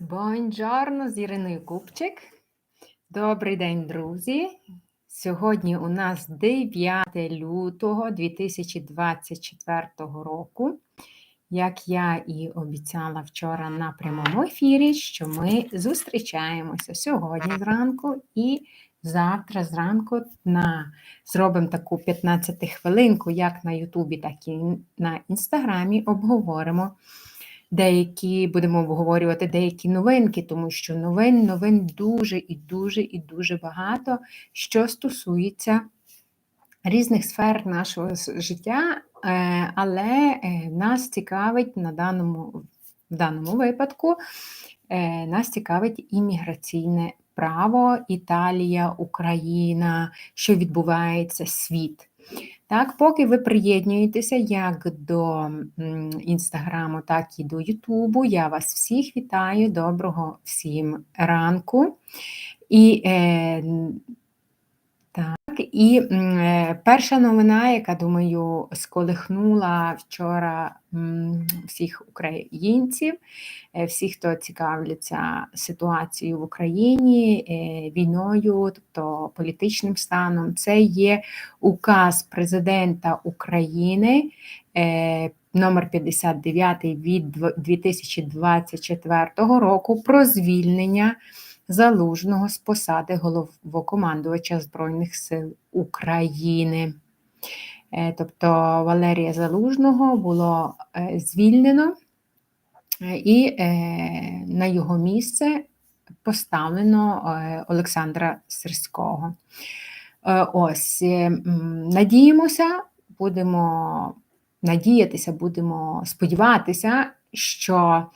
Бонджорно з Іриною Купчик. Добрий день, друзі. Сьогодні у нас 9 лютого 2024 року. Як я і обіцяла вчора на прямому ефірі, що ми зустрічаємося сьогодні зранку і завтра зранку на зробимо таку 15 хвилинку, як на Ютубі, так і на Інстаграмі. Обговоримо деякі будемо обговорювати деякі новинки, тому що новин новин дуже і дуже і дуже багато, що стосується різних сфер нашого життя, е, але е, нас цікавить на даному, в даному випадку, е, нас цікавить імміграційне право, Італія, Україна, що відбувається світ. Так, Поки ви приєднуєтеся як до Інстаграму, так і до Ютубу, я вас всіх вітаю, доброго всім ранку. І е, і е, перша новина, яка, думаю, сколихнула вчора всіх українців, е, всіх, хто цікавляться ситуацією в Україні, е, війною, тобто політичним станом, це є указ президента України. Номер 59 від 2024 року про звільнення Залужного з посади головокомандувача Збройних сил України. Е, тобто Валерія Залужного було е, звільнено е, і на його місце поставлено Олександра Сирського. Ось, надіємося, будемо надіятися, будемо сподіватися, що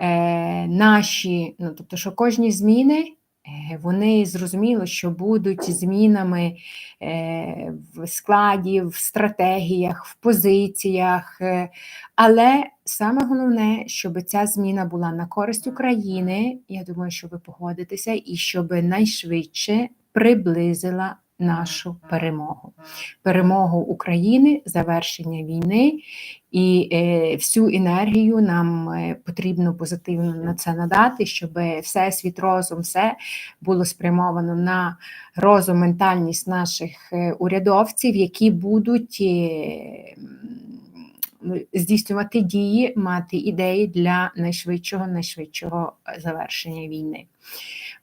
е, наші, ну тобто, що кожні зміни. Е, вони зрозуміло, що будуть змінами е, в складі, в стратегіях, в позиціях, е, але саме головне, щоб ця зміна була на користь України. Я думаю, що ви погодитеся, і щоб найшвидше приблизила нашу перемогу, перемогу України, завершення війни і е, всю енергію нам е, потрібно позитивно на це надати, щоб все світ розум, все було спрямовано на розум, ментальність наших е, урядовців, які будуть. Здійснювати дії, мати ідеї для найшвидшого, найшвидшого завершення війни.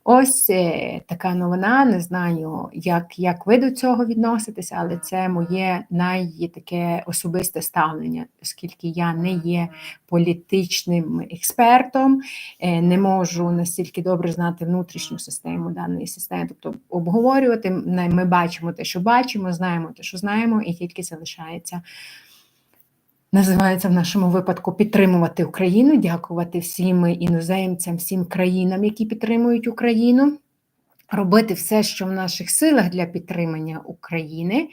Ось е, така новина. Не знаю, як як ви до цього відноситеся, але це моє найтаке особисте ставлення, оскільки я не є політичним експертом, е, не можу настільки добре знати внутрішню систему даної системи. Тобто обговорювати ми бачимо те, що бачимо, знаємо те, що знаємо, і тільки залишається називається в нашому випадку підтримувати Україну, дякувати всім іноземцям, всім країнам, які підтримують Україну. Робити все, що в наших силах для підтримання України,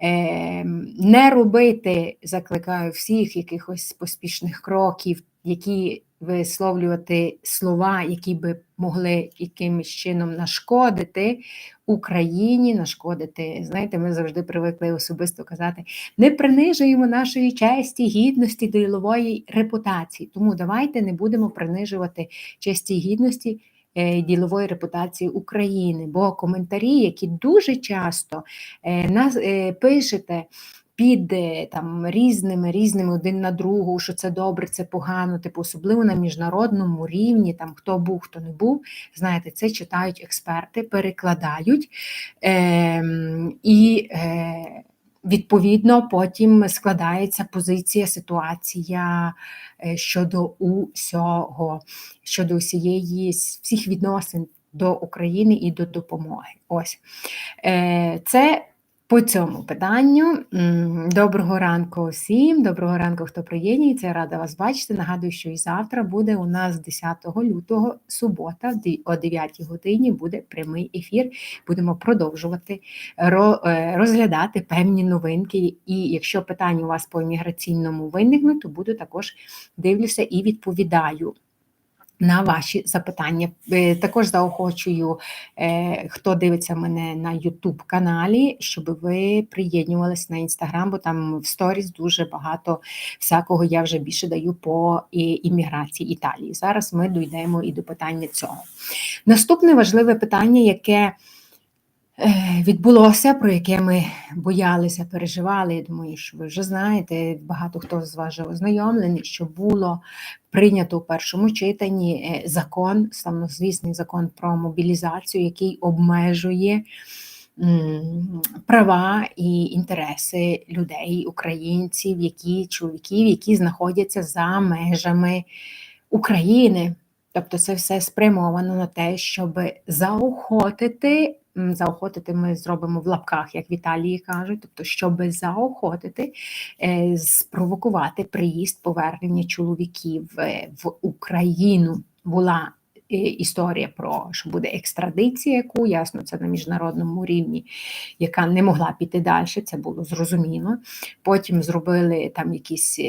ем, не робити, закликаю всіх якихось поспішних кроків, які висловлювати слова, які би могли якимось чином нашкодити Україні, нашкодити. Знаєте, ми завжди привикли особисто казати: не принижуємо нашої честі, гідності, ділової репутації. Тому давайте не будемо принижувати честі гідності. Е, ділової репутації України, бо коментарі, які дуже часто е, нас е, пишете під там різними різними один на другу, що це добре, це погано, типу, особливо на міжнародному рівні, там хто був, хто не був. Знаєте, це читають експерти, перекладають е, і. Е, Відповідно, потім складається позиція, ситуація е, щодо усього, щодо усієї всіх відносин до України і до допомоги. Ось е, це по цьому питанню. Доброго ранку усім, доброго ранку, хто приєднується. Я рада вас бачити. Нагадую, що і завтра буде у нас 10 лютого субота, о 9 годині буде прямий ефір. Будемо продовжувати е, розглядати певні новинки. І якщо питання у вас по імміграційному виникнуть, то буду також дивлюся і відповідаю. На ваші запитання. Е, також заохочую, е, хто дивиться мене на YouTube каналі, щоб ви приєднувалися на інстаграм, бо там в сторіс дуже багато всякого я вже більше даю по імміграції Італії. Зараз ми дійдемо і до питання цього. Наступне важливе питання, яке Е, відбулося, про яке ми боялися, переживали. Я думаю, що ви вже знаєте, багато хто з вас вже ознайомлений, що було прийнято у першому читанні е, закон, славнозвісний закон про мобілізацію, який обмежує права і інтереси людей, українців, які чоловіків, які знаходяться за межами України. Тобто це все спрямовано на те, щоб заохотити заохотити ми зробимо в лапках, як в Італії кажуть, тобто, щоб заохотити, е, спровокувати приїзд повернення чоловіків е, в Україну. Була е, історія про що буде екстрадиція, яку ясно це на міжнародному рівні, яка не могла піти далі, це було зрозуміло. Потім зробили там якісь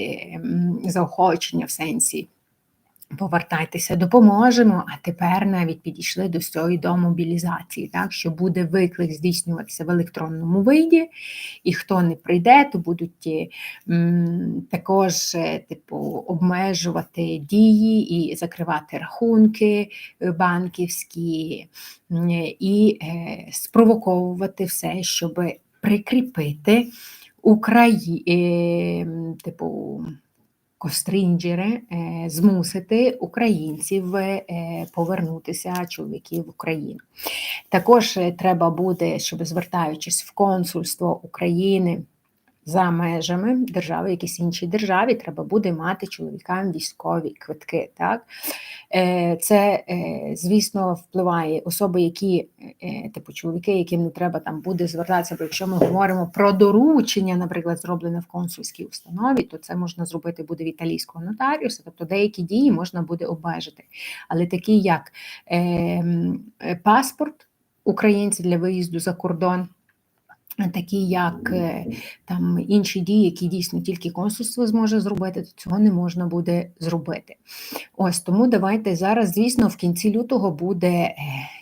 заохочення в сенсі. Повертайтеся, допоможемо, а тепер навіть підійшли до цієї до мобілізації, так що буде виклик здійснюватися в електронному виді, і хто не прийде, то будуть м, також е, типу, обмежувати дії і закривати рахунки е, банківські, і е, спровоковувати все, щоб прикріпити Україні, е, типу кострінджери, е, змусити українців е, повернутися чоловіків в Україну. Також е, треба буде, щоб звертаючись в консульство України за межами держави, якісь іншій державі, треба буде мати чоловікам військові квитки. Так? Е, це, е, звісно, впливає особи, які, е, типу чоловіки, яким не треба там буде звертатися, бо якщо ми говоримо про доручення, наприклад, зроблене в консульській установі, то це можна зробити буде в італійського нотаріуса, тобто деякі дії можна буде обмежити. Але такі, як паспорт українців для виїзду за кордон такі як е, там інші дії, які дійсно тільки консульство зможе зробити, то цього не можна буде зробити. Ось тому давайте зараз, звісно, в кінці лютого буде е,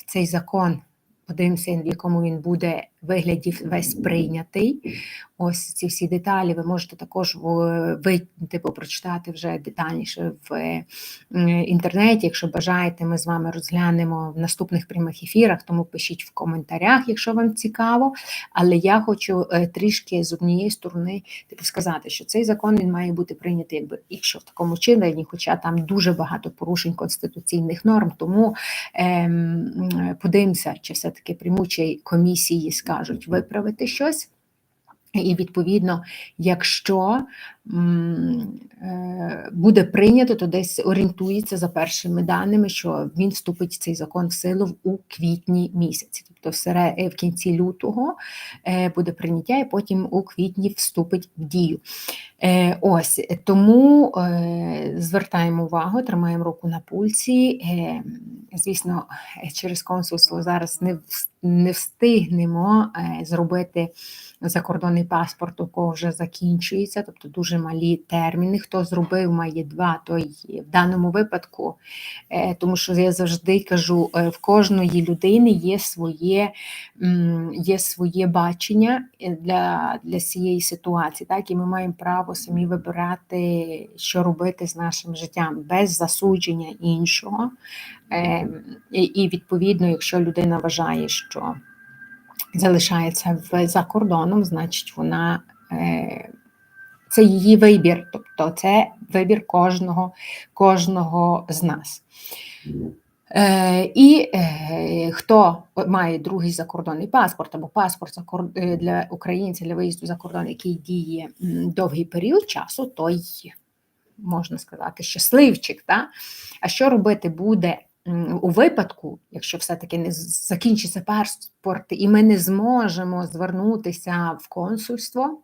цей закон Подивимося, в якому він буде вигляді весь прийнятий. Ось ці всі деталі ви можете також типу, прочитати вже детальніше в інтернеті. Якщо бажаєте, ми з вами розглянемо в наступних прямих ефірах, тому пишіть в коментарях, якщо вам цікаво. Але я хочу е, трішки з однієї сторони типу, сказати, що цей закон він має бути прийнятий, якби якщо в такому чині, хоча там дуже багато порушень конституційних норм, тому ем, подивимося, чи все таки приймучі комісії скажуть виправити щось. І, відповідно, якщо буде прийнято, то десь орієнтується за першими даними, що він вступить цей закон в силу у квітні місяці. Тобто в кінці лютого е, буде прийняття, і потім у квітні вступить в дію. Е, ось тому звертаємо увагу, тримаємо руку на пульсі. Звісно, через консульство зараз не не встигнемо зробити закордонний паспорт, у кого вже закінчується, тобто дуже малі терміни. Хто зробив, має два, той в даному випадку, е, тому що я завжди кажу, е, в кожної людини є своє є своє бачення е, для для цієї ситуації, так і ми маємо право самі вибирати, що робити з нашим життям без засудження іншого. І відповідно, якщо людина вважає, що залишається за кордоном, значить вона це її вибір, тобто це вибір кожного, кожного з нас. Е, І е, хто має другий закордонний паспорт або паспорт е, для українців для виїзду за кордон, який діє довгий період часу, той можна сказати щасливчик. Та? А що робити буде у випадку, якщо все-таки не закінчиться паспорт, і ми не зможемо звернутися в консульство,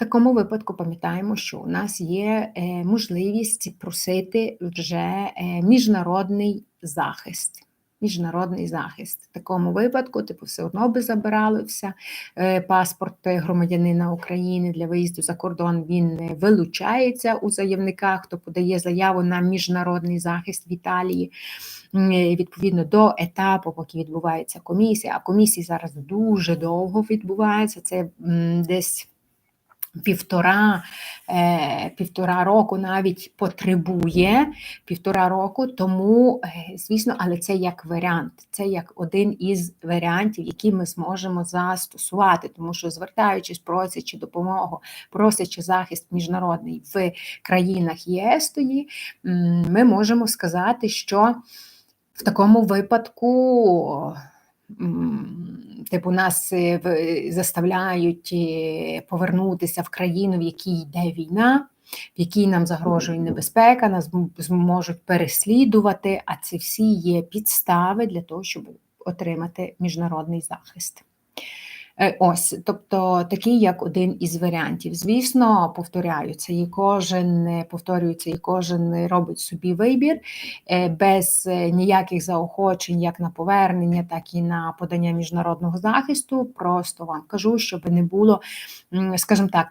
такому випадку пам'ятаємо, що у нас є е, можливість просити вже е, міжнародний захист. міжнародний захист. В такому випадку, типу, все одно би забиралося е, паспорт громадянина України для виїзду за кордон. Він не вилучається у заявника, хто подає заяву на міжнародний захист в Італії. Відповідно до етапу, поки відбувається комісія, а комісії зараз дуже довго відбуваються. Це десь півтора е, півтора року навіть потребує півтора року, тому, е, звісно, але це як варіант, це як один із варіантів, які ми зможемо застосувати, тому що, звертаючись, просячи допомогу, просячи захист міжнародний в країнах ЄС, тоді ми можемо сказати, що в такому випадку типу нас е, заставляють е, повернутися в країну, в якій йде війна, в якій нам загрожує небезпека, нас зможуть переслідувати, а це всі є підстави для того, щоб отримати міжнародний захист. Е, ось, тобто такий як один із варіантів. Звісно, повторяються, і кожен повторюється, і кожен робить собі вибір е, без е, ніяких заохочень, як на повернення, так і на подання міжнародного захисту. Просто вам кажу, щоб не було, скажімо так.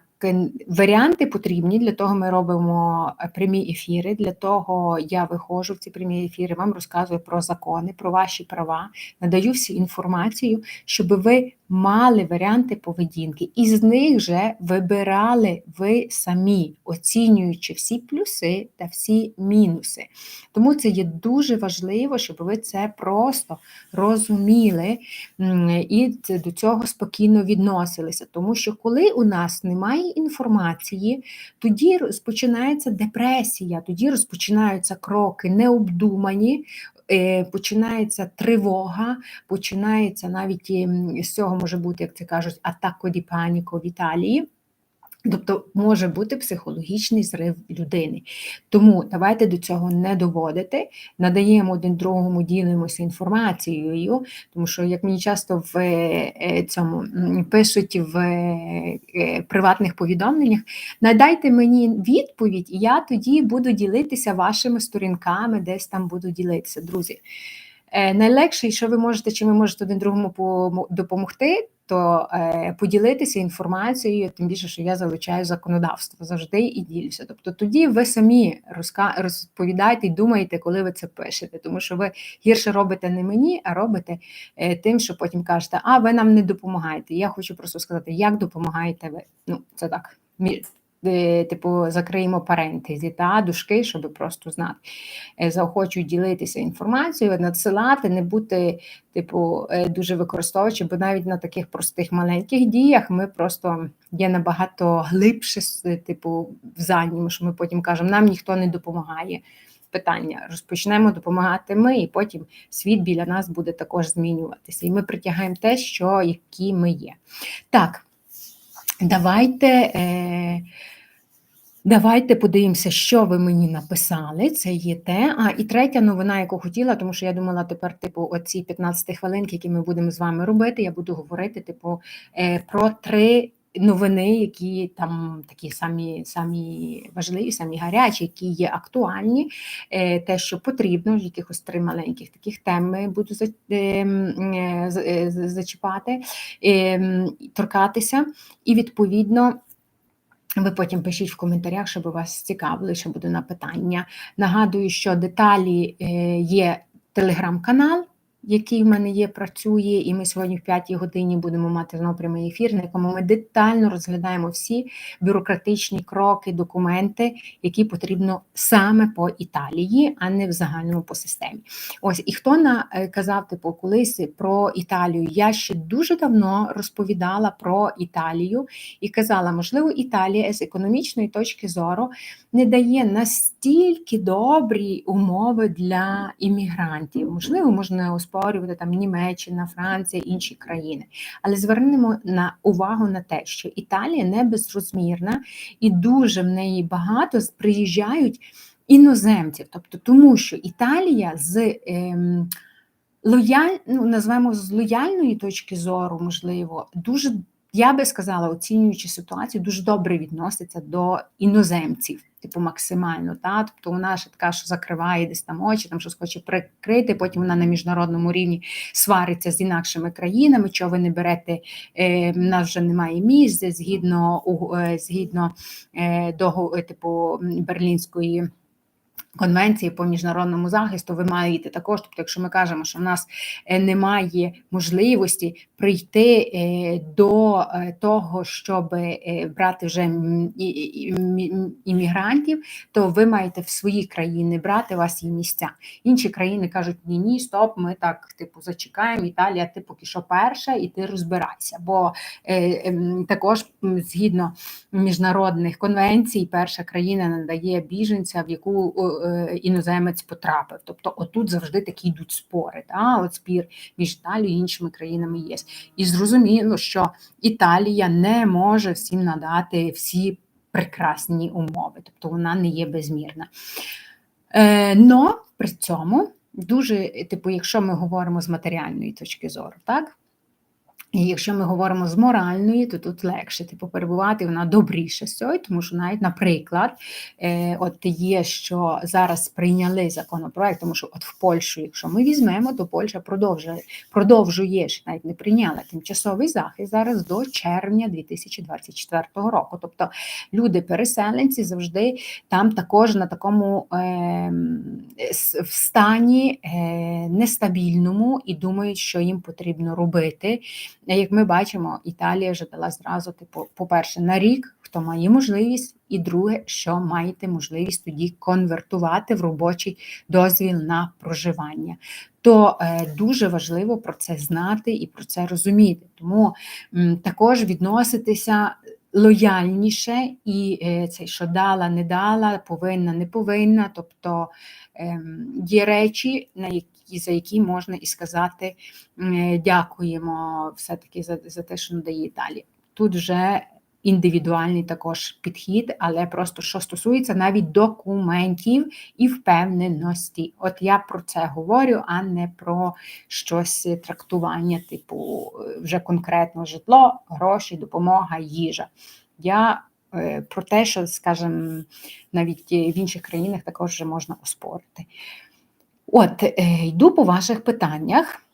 Варіанти потрібні, для того ми робимо прямі ефіри. Для того я виходжу в ці прямі ефіри, вам розказую про закони, про ваші права, надаю всю інформацію, щоб ви мали варіанти поведінки, і з них вже вибирали ви самі, оцінюючи всі плюси та всі мінуси. Тому це є дуже важливо, щоб ви це просто розуміли і до цього спокійно відносилися. Тому що коли у нас немає інформації, тоді розпочинається депресія, тоді розпочинаються кроки необдумані, Е, починається тривога, починається навіть з цього може бути, як це кажуть, атако ді паніко в Італії. Тобто може бути психологічний зрив людини. Тому давайте до цього не доводити, надаємо один другому, ділимося інформацією, тому що, як мені часто в е, цьому пишуть в е, приватних повідомленнях, надайте мені відповідь, і я тоді буду ділитися вашими сторінками, десь там буду ділитися, друзі. Е, найлегше, що ви можете, чи ви можете один другому допомогти, то е, поділитися інформацією, тим більше, що я залучаю законодавство завжди і ділюся. Тобто тоді ви самі розповідаєте і думаєте, коли ви це пишете, тому що ви гірше робите не мені, а робите е, тим, що потім кажете, а ви нам не допомагаєте. Я хочу просто сказати, як допомагаєте ви. Ну, це так типу, закриємо парентезі та дужки, щоб просто знати. Е, заохочують ділитися інформацією, надсилати, не бути, типу, е, дуже використовуючи, бо навіть на таких простих маленьких діях ми просто є набагато глибше, типу, в задньому, що ми потім кажемо, нам ніхто не допомагає. Питання розпочнемо допомагати ми, і потім світ біля нас буде також змінюватися. І ми притягаємо те, що які ми є. Так. Давайте е, давайте подивимося, що ви мені написали. Це є те. А і третя новина, яку хотіла, тому що я думала, тепер, типу, оці 15 хвилинки, які ми будемо з вами робити, я буду говорити, типу, е, про три новини, які там такі самі самі важливі, самі гарячі, які є актуальні, е, те, що потрібно, якихось три маленьких таких тем буду ем, е, зачіпати, торкатися, і відповідно. Ви потім пишіть в коментарях, щоб вас цікавили, що буде на питання. Нагадую, що деталі е, є телеграм-канал який в мене є, працює, і ми сьогодні в п'ятій годині будемо мати знову прямий ефір, на якому ми детально розглядаємо всі бюрократичні кроки, документи, які потрібно саме по Італії, а не в загальному по системі. Ось і хто на е, казав типу колись про Італію? Я ще дуже давно розповідала про Італію і казала, можливо, Італія з економічної точки зору не дає настільки добрі умови для іммігрантів. Можливо, можна оспорювати там Німеччина, Франція, інші країни. Але звернемо на увагу на те, що Італія не безрозмірна і дуже в неї багато приїжджають іноземців, тобто тому, що Італія з ем, лояль, ну, назвемо з лояльної точки зору, можливо, дуже я би сказала, оцінюючи ситуацію, дуже добре відноситься до іноземців, типу максимально. Та? Тобто вона ще така, що закриває десь там очі, там щось хоче прикрити, потім вона на міжнародному рівні свариться з інакшими країнами, чого ви не берете, е, в нас вже немає місць, згідно е, згідно е, типу Берлінської. Конвенції по міжнародному захисту ви маєте також. Тобто, якщо ми кажемо, що в нас е, немає можливості прийти е, до е, того, щоб брати вже іммігрантів, то ви маєте в свої країни брати у вас є місця. Інші країни кажуть, ні, ні, стоп, ми так типу зачекаємо. Італія, ти поки що перша, і ти розбирайся. Бо ем, також згідно міжнародних конвенцій, перша країна надає біженця, в яку іноземець потрапив. Тобто, отут завжди такі йдуть спори. Та? От спір між Італією і іншими країнами є. І зрозуміло, що Італія не може всім надати всі прекрасні умови, тобто вона не є безмірна. Е, Но при цьому дуже, типу, якщо ми говоримо з матеріальної точки зору, так? І якщо ми говоримо з моральної, то тут легше типу, перебувати, вона добріше з тому що навіть, наприклад, е, от є, що зараз прийняли законопроект, тому що от в Польщу, якщо ми візьмемо, то Польща продовжує, продовжує ще навіть не прийняла тимчасовий захист зараз до червня 2024 року. Тобто люди-переселенці завжди там також на такому е, в стані е, нестабільному і думають, що їм потрібно робити. Як ми бачимо, Італія вже дала зразу, типу, по-перше, на рік, хто має можливість, і друге, що маєте можливість тоді конвертувати в робочий дозвіл на проживання. То е, дуже важливо про це знати і про це розуміти. Тому також відноситися. Лояльніше і е, це, що дала, не дала, повинна, не повинна. Тобто е, є речі, на які і за які можна і сказати дякуємо все-таки за, за те, що надає далі. Тут вже індивідуальний також підхід, але просто що стосується навіть документів і впевненості. От я про це говорю, а не про щось трактування, типу вже конкретно житло, гроші, допомога, їжа. Я е, про те, що, скажімо, навіть в інших країнах також вже можна оспорити. От, е, йду по ваших питаннях.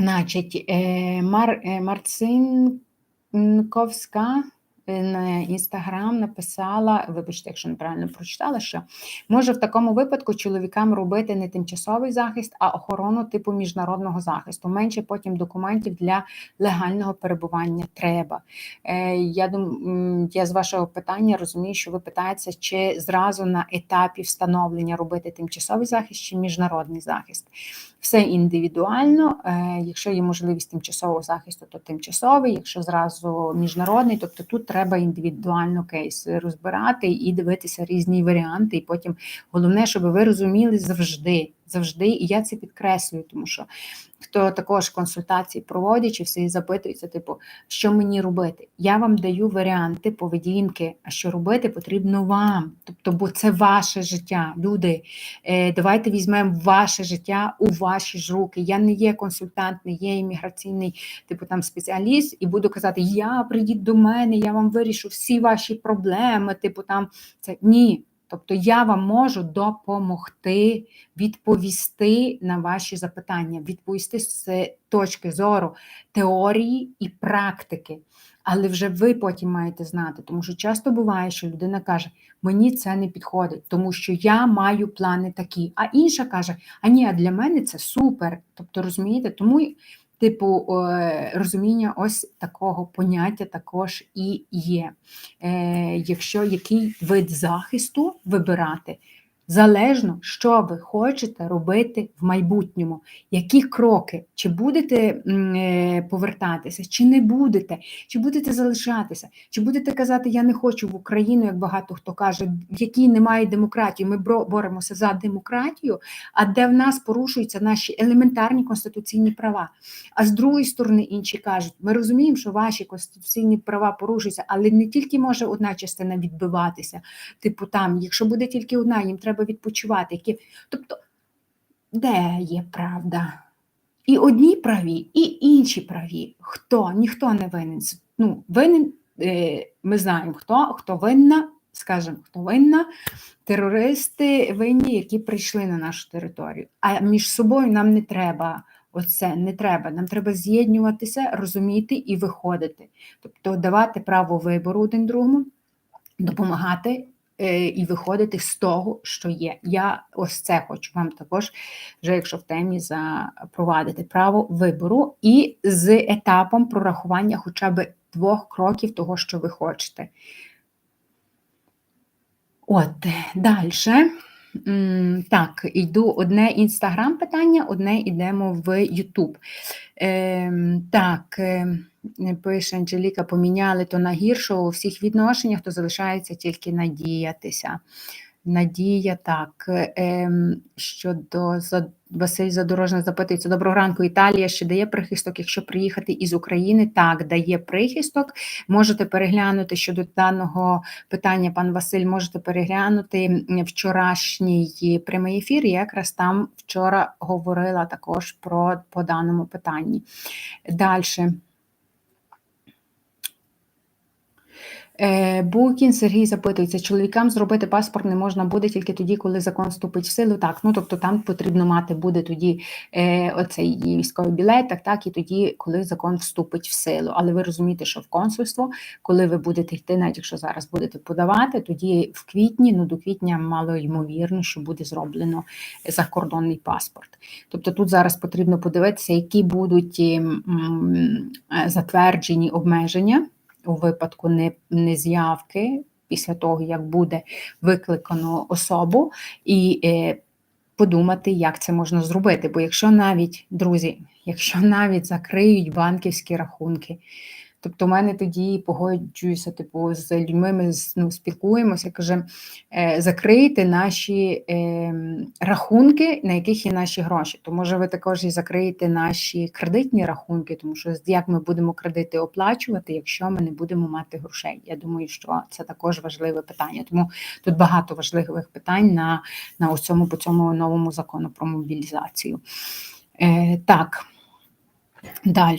Значить, е, Мар, е, Марцинковська на інстаграм написала, вибачте, якщо неправильно прочитала, що може в такому випадку чоловікам робити не тимчасовий захист, а охорону типу міжнародного захисту. Менше потім документів для легального перебування треба. Е, Я думаю, я з вашого питання розумію, що ви питаєтеся, чи зразу на етапі встановлення робити тимчасовий захист чи міжнародний захист. Все індивідуально. Е, якщо є можливість тимчасового захисту, то тимчасовий, якщо зразу міжнародний, тобто тут треба індивідуально кейс розбирати і дивитися різні варіанти. І потім головне, щоб ви розуміли завжди завжди, і я це підкреслюю, тому що хто також консультації проводять, чи всі запитуються, типу, що мені робити? Я вам даю варіанти поведінки, а що робити потрібно вам. Тобто, бо це ваше життя, люди. Е, давайте візьмемо ваше життя у ваші ж руки. Я не є консультант, не є імміграційний, типу там спеціаліст, і буду казати, я прийдіть до мене, я вам вирішу всі ваші проблеми. Типу там це ні. Тобто я вам можу допомогти відповісти на ваші запитання, відповісти з точки зору теорії і практики. Але вже ви потім маєте знати, тому що часто буває, що людина каже, мені це не підходить, тому що я маю плани такі. А інша каже, а ні, а для мене це супер. Тобто, розумієте, тому типу розуміння ось такого поняття також і є. Е, якщо який вид захисту вибирати, Залежно, що ви хочете робити в майбутньому, які кроки, чи будете е, повертатися, чи не будете, чи будете залишатися, чи будете казати, я не хочу в Україну, як багато хто каже, в якій немає демократії. Ми боремося за демократію, а де в нас порушуються наші елементарні конституційні права. А з другої сторони, інші кажуть, ми розуміємо, що ваші конституційні права порушуються, але не тільки може одна частина відбиватися. Типу, там, якщо буде тільки одна, їм треба треба відпочивати. Які... Тобто, де є правда? І одні праві, і інші праві. Хто? Ніхто не винен. ну, винен, е, ми знаємо, хто, хто винна, скажімо, хто винна, терористи винні, які прийшли на нашу територію. А між собою нам не треба. Оце не треба. Нам треба з'єднуватися, розуміти і виходити. Тобто давати право вибору один другому, допомагати і виходити з того, що є. Я ось це хочу вам також, вже якщо в темі, запровадити право вибору і з етапом прорахування хоча б двох кроків того, що ви хочете. От, далі. Так, йду одне інстаграм питання, одне йдемо в Ютуб. Е, так, е, пише Анжеліка, поміняли то на гіршого у всіх відношеннях, то залишається тільки надіятися. Надія, так. Ем, щодо Василь Задорожний запитується: Доброго ранку, Італія ще дає прихисток, якщо приїхати із України, так, дає прихисток. Можете переглянути щодо даного питання, пан Василь, можете переглянути вчорашній прямий ефір. Я якраз там вчора говорила також про по даному питанні. Далі. Е, Букін Сергій запитується, чоловікам зробити паспорт не можна буде тільки тоді, коли закон вступить в силу. Так, ну тобто там потрібно мати буде тоді е, оцей військовий білет, так, так, і тоді, коли закон вступить в силу. Але ви розумієте, що в консульство, коли ви будете йти, навіть якщо зараз будете подавати, тоді в квітні, ну до квітня мало ймовірно, що буде зроблено закордонний паспорт. Тобто тут зараз потрібно подивитися, які будуть м, затверджені обмеження у випадку нез'явки після того, як буде викликано особу, і е, подумати, як це можна зробити. Бо якщо навіть, друзі, якщо навіть закриють банківські рахунки, Тобто, в мене тоді погоджуюся, типу, з людьми ми ну, спілкуємося, каже, «Е, закрийте наші е, рахунки, на яких є наші гроші. То може ви також і закриєте наші кредитні рахунки, тому що як ми будемо кредити оплачувати, якщо ми не будемо мати грошей. Я думаю, що це також важливе питання. Тому тут багато важливих питань на на цьому по цьому новому закону про мобілізацію. Е, Так, далі.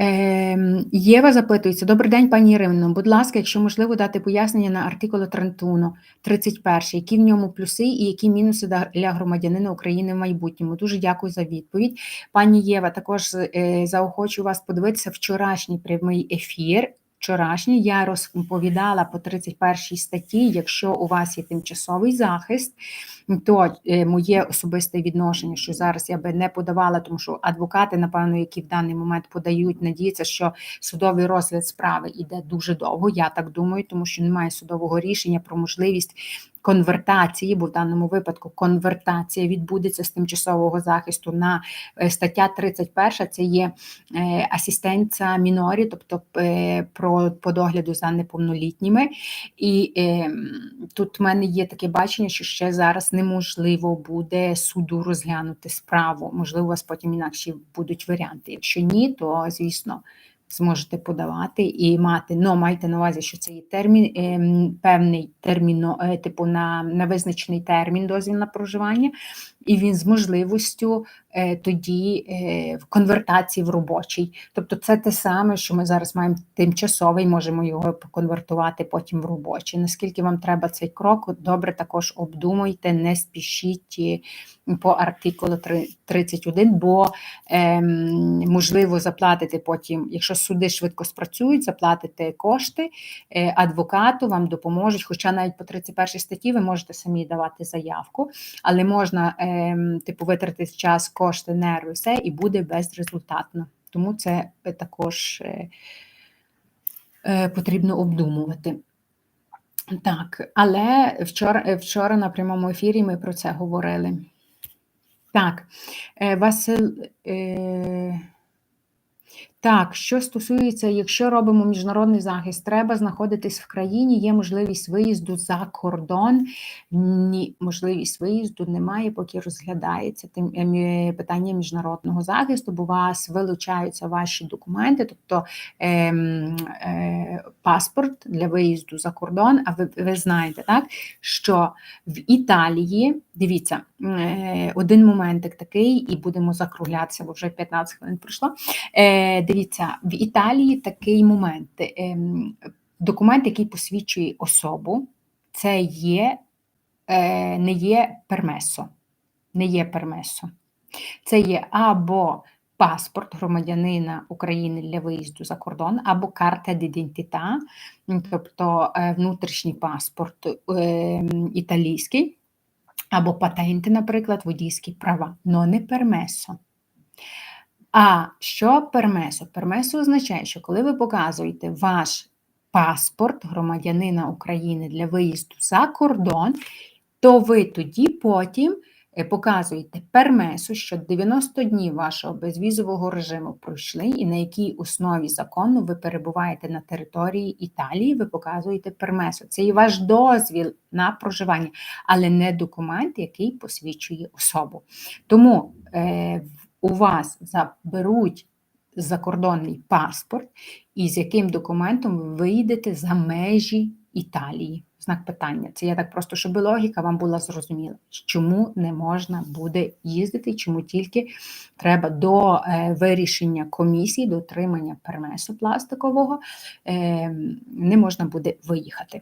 Ем, Єва запитується: Добрий день, пані Ірино. Будь ласка, якщо можливо, дати пояснення на артикулу 31, які в ньому плюси і які мінуси для громадянина України в майбутньому. Дуже дякую за відповідь. Пані Єва, також е, заохочу вас подивитися вчорашній прямий ефір. Вчорашній я розповідала по 31 статті, якщо у вас є тимчасовий захист то е, моє особисте відношення, що зараз я би не подавала, тому що адвокати, напевно, які в даний момент подають, надіються, що судовий розгляд справи йде дуже довго. Я так думаю, тому що немає судового рішення про можливість конвертації, бо в даному випадку конвертація відбудеться з тимчасового захисту на е, стаття 31, це є е, асистенція мінорі, тобто про по догляду за неповнолітніми. І тут в мене є таке бачення, що ще зараз неможливо буде суду розглянути справу. Можливо, у вас потім інакші будуть варіанти. Якщо ні, то звісно зможете подавати і мати. Ну, майте на увазі, що це є термін, е, певний термін, е, типу на, на визначений термін дозвіл на проживання, і він з можливістю е, тоді е, в конвертації в робочий. Тобто це те саме, що ми зараз маємо тимчасовий, можемо його поконвертувати потім в робочий. Наскільки вам треба цей крок, добре також обдумуйте, не спішіть по артикулу 31, бо е, можливо заплатити потім, якщо суди швидко спрацюють, заплатите кошти, е, адвокату вам допоможуть, хоча навіть по 31 статті ви можете самі давати заявку, але можна е, типу витратити час, кошти, нерви, все і буде безрезультатно. Тому це також е, е, потрібно обдумувати. Так, але вчора вчора на прямому ефірі ми про це говорили. Так, е, Василь. Так, що стосується, якщо робимо міжнародний захист, треба знаходитись в країні, є можливість виїзду за кордон. Ні, можливість виїзду немає, поки розглядається тим е, питання міжнародного захисту, бо вас вилучаються ваші документи, тобто е, е, паспорт для виїзду за кордон. А ви, ви знаєте, так, що в Італії, дивіться, е, один моментик такий, і будемо закруглятися, бо вже 15 хвилин пройшло. Е, Дивіться, в Італії такий момент. Ем, документ, який посвідчує особу, це є, е, не є пермесо. Не є пермесо. Це є або паспорт громадянина України для виїзду за кордон, або карта d'identità, тобто е, внутрішній паспорт ем, італійський, або патенти, наприклад, водійські права, но не пермесо. А що пермесо? Пермесо означає, що коли ви показуєте ваш паспорт громадянина України для виїзду за кордон, то ви тоді потім е, показуєте пермесу, що 90 днів вашого безвізового режиму пройшли, і на якій основі закону ви перебуваєте на території Італії, ви показуєте пермесу. Це і ваш дозвіл на проживання, але не документ, який посвідчує особу. Тому е, у вас заберуть закордонний паспорт, і з яким документом ви вийдете за межі Італії. Знак питання. Це я так просто, щоб логіка вам була зрозуміла, чому не можна буде їздити, чому тільки треба до е, вирішення комісії, до отримання пермесу пластикового, е, не можна буде виїхати.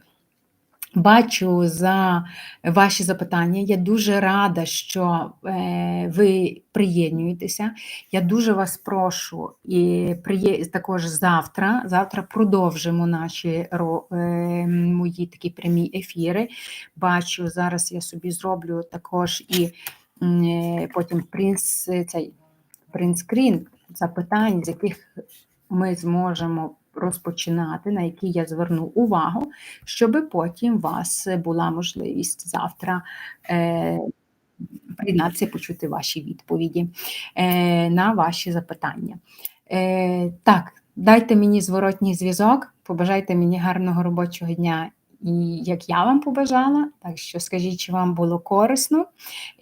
Бачу за ваші запитання. Я дуже рада, що е, ви приєднуєтеся. Я дуже вас прошу і також завтра. Завтра продовжимо наші е, мої такі прямі ефіри. Бачу, зараз я собі зроблю також і е, потім принц цей принтскрін запитань, з яких ми зможемо розпочинати, на які я зверну увагу, щоб потім у вас була можливість завтра е, приєднатися, почути ваші відповіді е, на ваші запитання. Е, Так, дайте мені зворотній зв'язок, побажайте мені гарного робочого дня. І як я вам побажала, так що скажіть, чи вам було корисно.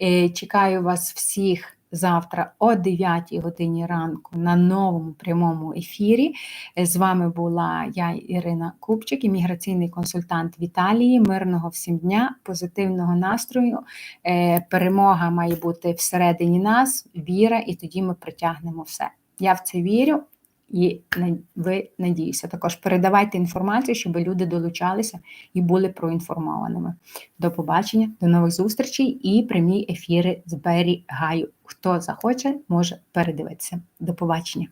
Е, чекаю вас всіх завтра о 9 годині ранку на новому прямому ефірі. З вами була я, Ірина Купчик, імміграційний консультант Віталії. Мирного всім дня, позитивного настрою. Е, перемога має бути всередині нас, віра, і тоді ми притягнемо все. Я в це вірю. І ви надіюся, також передавайте інформацію, щоб люди долучалися і були проінформованими. До побачення, до нових зустрічей і прямі ефіри зберігаю. Хто захоче, може передивитися. До побачення.